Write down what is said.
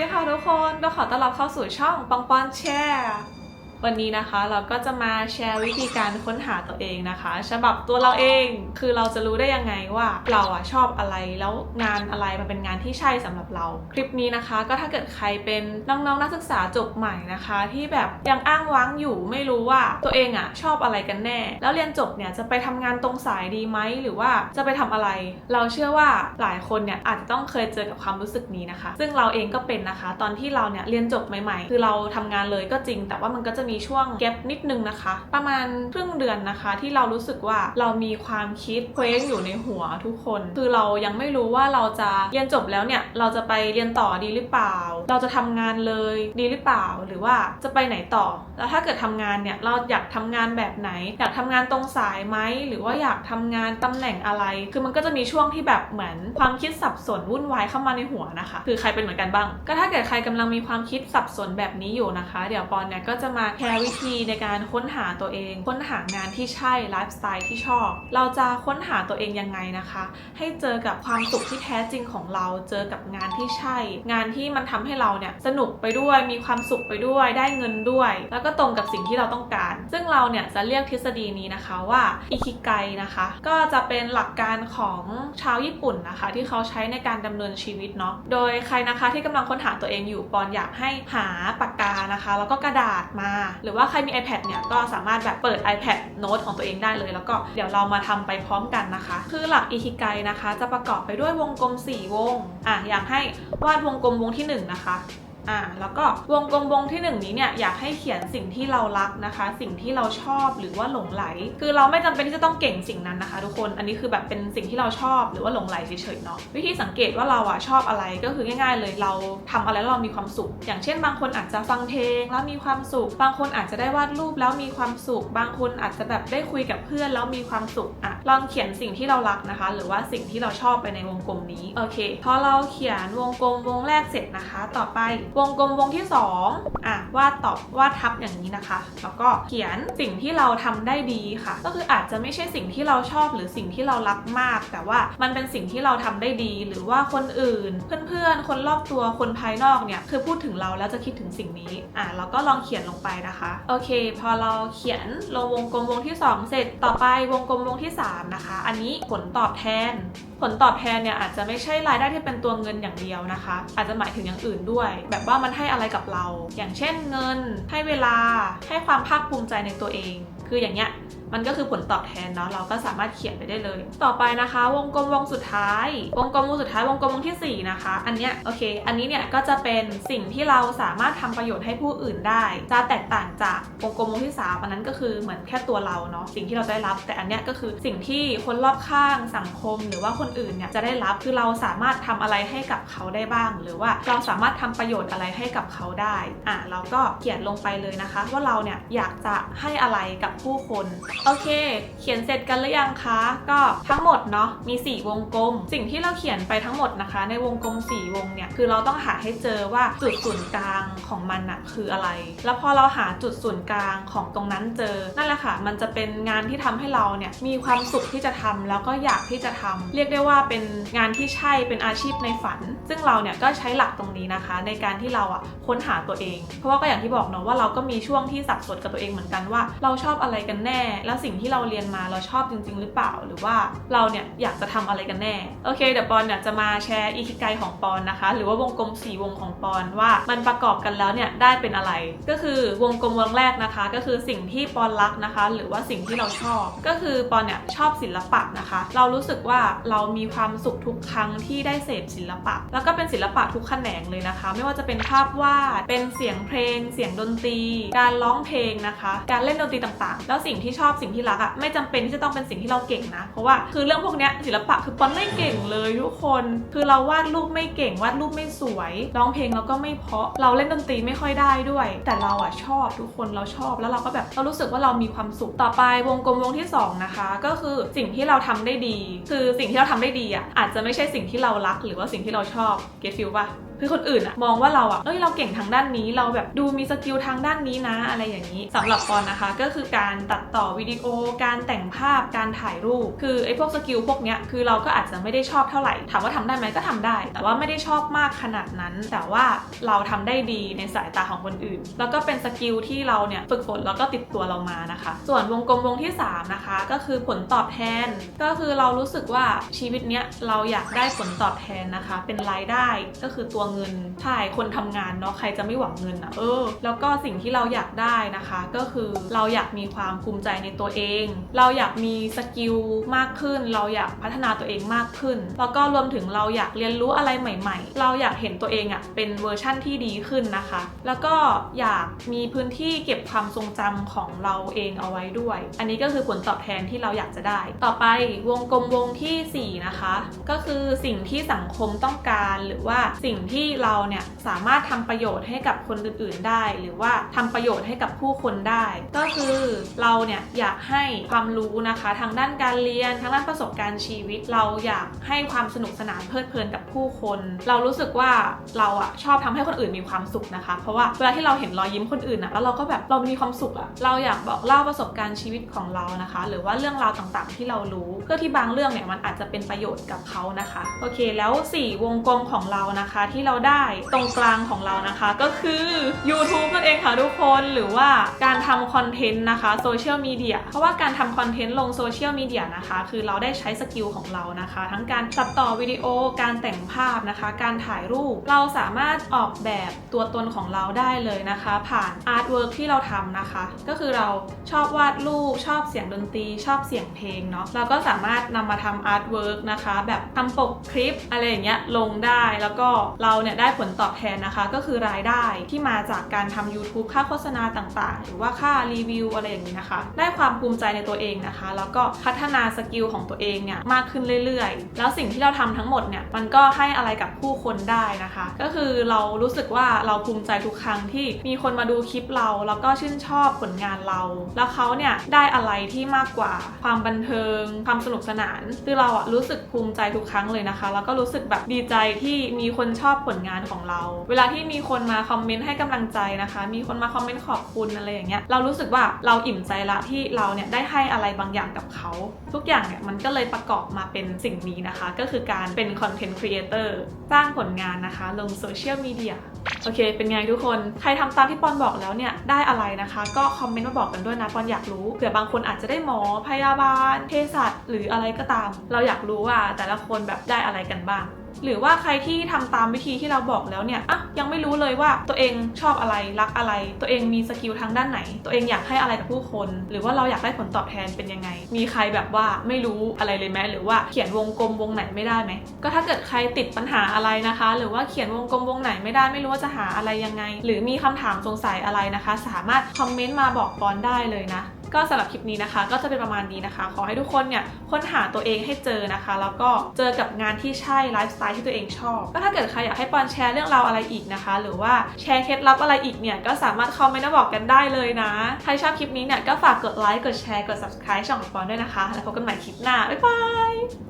ดีค่ะทุกคนเราขอต้อนรับเข้าสู่ช่องปังปอนแชร์ วันนี้นะคะเราก็จะมาแชร์วิธีการค้นหาตัวเองนะคะ ฉบับตัวเราเองคือเราจะรู้ได้ยังไงว่าเราอะชอบอะไรแล้วงานอะไรมันเป็นงานที่ใช่สำหรับเรา คลิปนี้นะคะ ก็ถ้าเกิดใครเป็นน้องๆนักศึกษาจบใหม่นะคะ ที่แบบยังอ้างว้างอยู่ไม่รู้ว่าตัวเองอะชอบอะไรกันแน่ แล้วเรียนจบเนี่ยจะไปทำงานตรงสายดีไหมหรือว่าจะไปทำอะไร เราเชื่อว่าหลายคนเนี่ยอาจจะต้องเคยเจอกับความรู้สึกนี้นะคะ ซึ่งเราเองก็เป็นนะคะ ตอนที่เราเนี่ยเรียนจบใหม่ ๆ คือเราทำงานเลยก็จริง แต่ว่ามันก็จะมีช่วงแกลบนิดนึงนะคะ ประมาณครึ่งเดือนนะคะ ที่เรารู้สึกว่าเรามีความคิดเคว้งอยู่ในหัวทุกคน คือเรายังไม่รู้ว่าเราจะเรียนจบแล้วเนี่ยเราจะไปเรียนต่อดีหรือเปล่า เราจะทำงานเลยดีหรือเปล่า หรือว่าจะไปไหนต่อ แล้วถ้าเกิดทำงานเนี่ยเราอยากทำงานแบบไหน อยากทำงานตรงสายไหมหรือว่าอยากทำงานตำแหน่งอะไร คือมันก็จะมีช่วงที่แบบเหมือนความคิดสับสนวุ่นวายเข้ามาในหัวนะคะ คือใครเป็นเหมือนกันบ้าง ก็ถ้าเกิดใครกำลังมีความคิดสับสนแบบนี้อยู่นะคะ เดี๋ยวปอนเนี่ยก็จะมาแชร์วิธีในการค้นหาตัวเอง ค้นหางานที่ใช่ไลฟ์สไตล์ที่ชอบ เราจะค้นหาตัวเองยังไงนะคะ ให้เจอกับความสุขที่แท้จริงของเรา เจอกับงานที่ใช่ งานที่มันทำให้เราเนี่ยสนุกไปด้วย มีความสุขไปด้วย ได้เงินด้วย แล้วก็ตรงกับสิ่งที่เราต้องการ ซึ่งเราเนี่ยจะเรียกทฤษฎีนี้นะคะว่าอิคิไกนะคะ ก็จะเป็นหลักการของชาวญี่ปุ่นนะคะ ที่เขาใช้ในการดำเนินชีวิตเนาะ โดยใครนะคะที่กำลังค้นหาตัวเองอยู่ปอนอยากให้หาปากกานะคะ แล้วก็กระดาษมาหรือว่าใครมี iPad เนี่ยก็สามารถแบบเปิด iPad Note ของตัวเองได้เลย แล้วก็เดี๋ยวเรามาทำไปพร้อมกันนะคะ คือหลักอิคิไกนะคะ จะประกอบไปด้วยวงกลม 4 วงอะอยากให้วาดวงกลมวงที่ 1 นะคะ อ่าแล้วก็วงกลมวงที่หนึ่งนี้เนี่ยอยากให้เขียนสิ่งที่เรารักนะคะ สิ่งที่เราชอบหรือว่าหลงไหล คือเราไม่จำเป็นที่จะต้องเก่งสิ่งนั้นนะคะ ทุกคนอันนี้คือแบบเป็นสิ่งที่เราชอบหรือว่าหลงไหลเฉยๆเนาะวิธีสังเกตว่าเราอะชอบอะไรก็คือง่าย ๆ เลยเราทำอะไรแล้วเรามีความสุข อย่างเช่น บางคนอาจจะฟังเพลงแล้วมีความสุข บางคนอาจจะได้วาดรูปแล้วมีความสุข บางคนอาจจะแบบได้คุยกับเพื่อนแล้วมีความสุขอะลองเขียนสิ่งที่เรารักนะคะ หรือว่าสิ่งที่เราชอบไปในวงกลมนี้ โอเค พอเราเขียนวงกลมวงแรกเสร็จนะคะ ต่อไปวงกลมวงที่ 2อะวาดต่อวาดทับอย่างนี้นะคะ แล้วก็เขียนสิ่งที่เราทำได้ดีค่ะ ก็คืออาจจะไม่ใช่สิ่งที่เราชอบหรือสิ่งที่เรารักมาก แต่ว่ามันเป็นสิ่งที่เราทำได้ดี หรือว่าคนอื่น เพื่อนๆ คนรอบตัวคนภายนอกเนี่ยคือพูดถึงเราแล้วจะคิดถึงสิ่งนี้อะเราก็ลองเขียนลงไปนะคะ โอเค พอเราเขียนลงวงกลมวงที่ 2 เสร็จต่อไปวงกลมวงที่ 3นะคะ อันนี้ผลตอบแทน ผลตอบแทนเนี่ยอาจจะไม่ใช่รายได้ที่เป็นตัวเงินอย่างเดียวนะคะ อาจจะหมายถึงอย่างอื่นด้วย แบบว่ามันให้อะไรกับเรา อย่างเช่นเงิน ให้เวลา ให้ความภาคภูมิใจในตัวเอง คืออย่างเงี้ย มันก็คือผลตอบแทนเนาะเราก็สามารถเขียนไปได้เลย ต่อไปนะคะ วงกลมวงสุดท้าย วงกลมวงสุดท้ายวงกลมวงที่ 4 นะคะ อันเนี้ยโอเค อันนี้เนี่ยก็จะเป็นสิ่งที่เราสามารถทำประโยชน์ให้ผู้อื่นได้ จะแตกต่างจากวงกลมวงที่ 3 อันนั้นก็คือเหมือนแค่ตัวเราเนาะสิ่งที่เราได้รับ แต่อันเนี้ยก็คือสิ่งที่คนรอบข้างสังคม หรือว่าคนอื่นเนี่ยจะได้รับคือเราสามารถทำอะไรให้กับเขาได้บ้าง หรือว่าเราสามารถทำประโยชน์อะไรให้กับเขาได้อะเราก็เขียนลงไปเลยนะคะ ว่าเราเนี่ยอยากจะให้อะไรกับผู้คนโอเค เขียนเสร็จกันหรือยังคะ ก็ทั้งหมดเนาะมี 4 วงกลม สิ่งที่เราเขียนไปทั้งหมดนะคะ ในวงกลม 4 วงเนี่ย คือเราต้องหาให้เจอว่าจุดศูนย์กลางของมันอะคืออะไร แล้วพอเราหาจุดศูนย์กลางของตรงนั้นเจอ นั่นแหละค่ะ มันจะเป็นงานที่ทำให้เราเนี่ยมีความสุขที่จะทำแล้วก็อยากที่จะทำเรียกได้ว่าเป็นงานที่ใช่เป็นอาชีพในฝัน ซึ่งเราเนี่ยก็ใช้หลักตรงนี้นะคะ ในการที่เราอะค้นหาตัวเอง เพราะว่าก็อย่างที่บอกเนาะว่าเราก็มีช่วงที่สับสนกับตัวเองเหมือนกันว่า เราชอบอะไรกันแน่แล้วสิ่งที่เราเรียนมาเราชอบจริง ๆ หรือเปล่า หรือว่าเราเนี่ยอยากจะทำอะไรกันแน่ โอเคเดี๋ยวปอนเนี่ยจะมาแชร์อีคิไกของปอนนะคะ หรือว่าวงกลมสีวงของปอนว่ามันประกอบกันแล้วเนี่ยได้เป็นอะไร ก็คือวงกลมวงแรกนะคะ ก็คือสิ่งที่ปอนรักนะคะ หรือว่าสิ่งที่เราชอบ ก็คือปอนเนี่ยชอบศิลปะนะคะ เรารู้สึกว่าเรามีความสุขทุกครั้งที่ได้เสพศิลปะ แล้วก็เป็นศิลปะทุกแขนงเลยนะคะ ไม่ว่าจะเป็นภาพวาดเป็นเสียงเพลง เสียงดนตรี การร้องเพลงนะคะ การเล่นดนตรีต่างๆ แล้วสิ่งที่ชอบสิ่งที่รักอะไม่จำเป็นที่จะต้องเป็นสิ่งที่เราเก่งนะ เพราะว่าคือเรื่องพวกนี้ศิลปะคือปอนไม่เก่งเลยทุกคน คือเราวาดรูปไม่เก่งวาดรูปไม่สวยร้องเพลงเราก็ไม่เพาะเราเล่นดนตรีไม่ค่อยได้ด้วย แต่เราอะชอบทุกคนเราชอบแล้วเราก็แบบเรารู้สึกว่าเรามีความสุขต่อไปวงกลมวงที่สองนะคะ ก็คือสิ่งที่เราทำได้ดี คือสิ่งที่เราทำได้ดีอะอาจจะไม่ใช่สิ่งที่เรารักหรือว่าสิ่งที่เราชอบเก็ตฟิลป่ะ คือคนอื่นอะมองว่าเราอะเอ้ยเราเก่งทางด้านนี้ เราแบบดูมีสกิลทางด้านนี้นะ อะไรอย่างนี้สำหรับปอนนะคะ ก็คือการตัดต่อวิดีโอ การแต่งภาพ การถ่ายรูป คือไอ้พวกสกิลพวกเนี้ย คือเราก็อาจจะไม่ได้ชอบเท่าไหร่ ถามว่าทำได้ไหมก็ทำได้ แต่ว่าไม่ได้ชอบมากขนาดนั้น แต่ว่าเราทำได้ดีในสายตาของคนอื่น แล้วก็เป็นสกิลที่เราเนี่ยฝึกฝนแล้วก็ติดตัวเรามานะคะ ส่วนวงกลมวงที่สามนะคะ ก็คือผลตอบแทน ก็คือเรารู้สึกว่าชีวิตเนี้ยเราอยากได้ผลตอบแทนนะคะ เป็นรายได้ก็คือตัวเงินใช่คนทำงานเนาะใครจะไม่หวังเงินอะเออ แล้วก็สิ่งที่เราอยากได้นะคะ ก็คือเราอยากมีความภูมิใจในตัวเอง เราอยากมีสกิลมากขึ้น เราอยากพัฒนาตัวเองมากขึ้น แล้วก็รวมถึงเราอยากเรียนรู้อะไรใหม่ ๆ เราอยากเห็นตัวเองอะเป็นเวอร์ชั่นที่ดีขึ้นนะคะ แล้วก็อยากมีพื้นที่เก็บความทรงจำของเราเองเอาไว้ด้วย อันนี้ก็คือผลตอบแทนที่เราอยากจะได้ ต่อไปวงกลมวงทีสี่4 นะคะ ก็คือสิ่งที่สังคมต้องการหรือว่าสิ่งที่เราเนี่ยสามารถทำประโยชน์ให้กับคนอื่นๆได้ หรือว่าทำประโยชน์ให้กับผู้คนได้ ก็คือเราเนี่ยอยากให้ความรู้นะคะ ทางด้านการเรียนทางด้านประสบการณ์ชีวิต เราอยากให้ความสนุกสนานเพลิดเพลินกับผู้คน เรารู้สึกว่าเราอะชอบทำให้คนอื่นมีความสุขนะคะ เพราะว่าเวลาที่เราเห็นรอยยิ้มคนอื่นอะแล้วเราก็แบบเรามีความสุขอะเราอยากบอกเล่าประสบการณ์ชีวิตของเรานะคะ หรือว่าเรื่องราวต่างๆ ที่เรารู้เพื่อที่บางเรื่องเนี่ยมันอาจจะเป็นประโยชน์กับเขานะคะโอเค แล้ว 4 วงกลมของเรานะคะที่เราได้ตรงกลางของเรานะคะ ก็คือ YouTube นั่นเองค่ะทุกคนหรือว่าการทำคอนเทนต์นะคะโซเชียลมีเดียเพราะว่าการทำคอนเทนต์ลงโซเชียลมีเดียนะคะ คือเราได้ใช้สกิลของเรานะคะ ทั้งการตัดต่อวิดีโอการแต่งภาพนะคะ การถ่ายรูปเราสามารถออกแบบตัวตนของเราได้เลยนะคะ ผ่านอาร์ตเวิร์กที่เราทำนะคะ ก็คือเราชอบวาดรูปชอบเสียงดนตรี ชอบเสียงเพลงเนาะเราก็สามารถนำมาทำอาร์ตเวิร์กนะคะ แบบทำปกคลิปอะไรอย่างเงี้ยลงได้แล้วก็เราเนี่ยได้ผลตอบแทนนะคะ ก็คือรายได้ที่มาจากการทำ YouTube ค่าโฆษณาต่างๆ หรือว่าค่ารีวิวอะไรอย่างนี้นะคะ ได้ความภูมิใจในตัวเองนะคะ แล้วก็พัฒนาสกิลของตัวเองเนี่ยมากขึ้นเรื่อยๆ แล้วสิ่งที่เราทำทั้งหมดเนี่ยมันก็ให้อะไรกับผู้คนได้นะคะ ก็คือเรารู้สึกว่าเราภูมิใจทุกครั้งที่มีคนมาดูคลิปเรา แล้วก็ชื่นชอบผลงานเรา แล้วเขาเนี่ยได้อะไรที่มากกว่า ความบันเทิง ความสนุกสนานคือเราอะรู้สึกภูมิใจทุกครั้งเลยนะคะ แล้วก็รู้สึกแบบดีใจที่มีคนชอบผลงานของเรา เวลาที่มีคนมาคอมเมนต์ให้กำลังใจนะคะมีคนมาคอมเมนต์ขอบคุณอะไรอย่างเงี้ย เรารู้สึกว่าเราอิ่มใจละที่เราเนี่ยได้ให้อะไรบางอย่างกับเขา ทุกอย่างเนี่ยมันก็เลยประกอบมาเป็นสิ่งนี้นะคะ ก็คือการเป็นคอนเทนต์ครีเอเตอร์สร้างผลงานนะคะ ลงโซเชียลมีเดียโอเค เป็นไงทุกคน ใครทำตามที่ปอนบอกแล้วเนี่ย ได้อะไรนะคะ ก็คอมเมนต์มาบอกกันด้วยนะ ปอนอยากรู้ เผื่อบางคนอาจจะได้หมอ พยาบาลเภสัชหรืออะไรก็ตาม เราอยากรู้ว่าแต่ละคนแบบได้อะไรกันบ้างหรือว่าใครที่ทำตามวิธีที่เราบอกแล้วเนี่ยอะยังไม่รู้เลยว่าตัวเองชอบอะไรรักอะไร ตัวเองมีสกิลทางด้านไหน ตัวเองอยากให้อะไรกับผู้คน หรือว่าเราอยากได้ผลตอบแทนเป็นยังไง มีใครแบบว่าไม่รู้อะไรเลยไหมหรือว่าเขียนวงกลมวงไหนไม่ได้ไหมก็ถ้าเกิดใครติดปัญหาอะไรนะคะ หรือว่าเขียนวงกลมวงไหนไม่ได้ไม่รู้ว่าจะหาอะไรยังไง หรือมีคำถามสงสัยอะไรนะคะ สามารถคอมเมนต์มาบอกปอนได้เลยนะ ก็สำหรับคลิปนี้นะคะ ก็จะเป็นประมาณนี้นะคะ ขอให้ทุกคนเนี่ยค้นหาตัวเองให้เจอนะคะ แล้วก็เจอกับงานที่ใช่ไลฟ์สไตล์ที่ตัวเองชอบก็ถ้าเกิดใครอยากให้ปอนแชร์เรื่องราวอะไรอีกนะคะ หรือว่าแชร์เคล็ดลับอะไรอีกเนี่ยก็สามารถคอมเมนต์มาบอกกันได้เลยนะ ใครชอบคลิปนี้เนี่ยก็ฝากกดไลค์กดแชร์กด subscribe ช่องของปอนด้วยนะคะ แล้วพบกันใหม่คลิปหน้าบ๊ายบาย